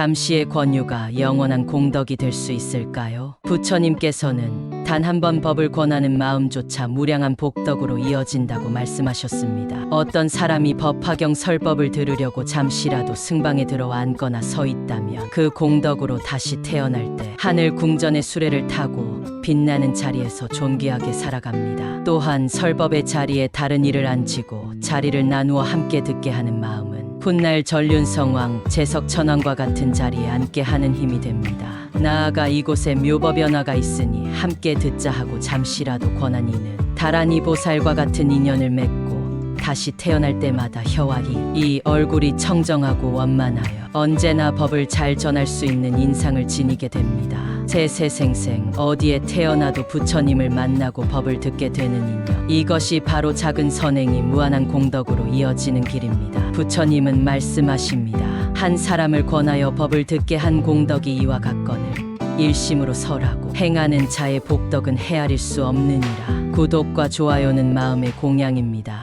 잠시의 권유가 영원한 공덕이 될 수 있을까요? 부처님께서는 단 한 번 법을 권하는 마음조차 무량한 복덕으로 이어진다고 말씀하셨습니다. 어떤 사람이 법화경 설법을 들으려고 잠시라도 승방에 들어 앉거나 서 있다면 그 공덕으로 다시 태어날 때 하늘 궁전의 수레를 타고 빛나는 자리에서 존귀하게 살아갑니다. 또한 설법의 자리에 다른 이를 앉히고 자리를 나누어 함께 듣게 하는 마음은 훗날 전륜성왕 제석천왕과 같은 자리에 앉게 하는 힘이 됩니다. 나아가 이곳에 묘법연화가 있으니 함께 듣자 하고 잠시라도 권한 이는 다란이 보살과 같은 인연을 맺고 다시 태어날 때마다 혀와히 이 얼굴이 청정하고 원만하여 언제나 법을 잘 전할 수 있는 인상을 지니게 됩니다. 세세생생 어디에 태어나도 부처님을 만나고 법을 듣게 되는 인연. 이것이 바로 작은 선행이 무한한 공덕으로 이어지는 길입니다. 부처님은 말씀하십니다. 한 사람을 권하여 법을 듣게 한 공덕이 이와 같거늘 일심으로 설하고 행하는 자의 복덕은 헤아릴 수 없느니라. 구독과 좋아요는 마음의 공양입니다.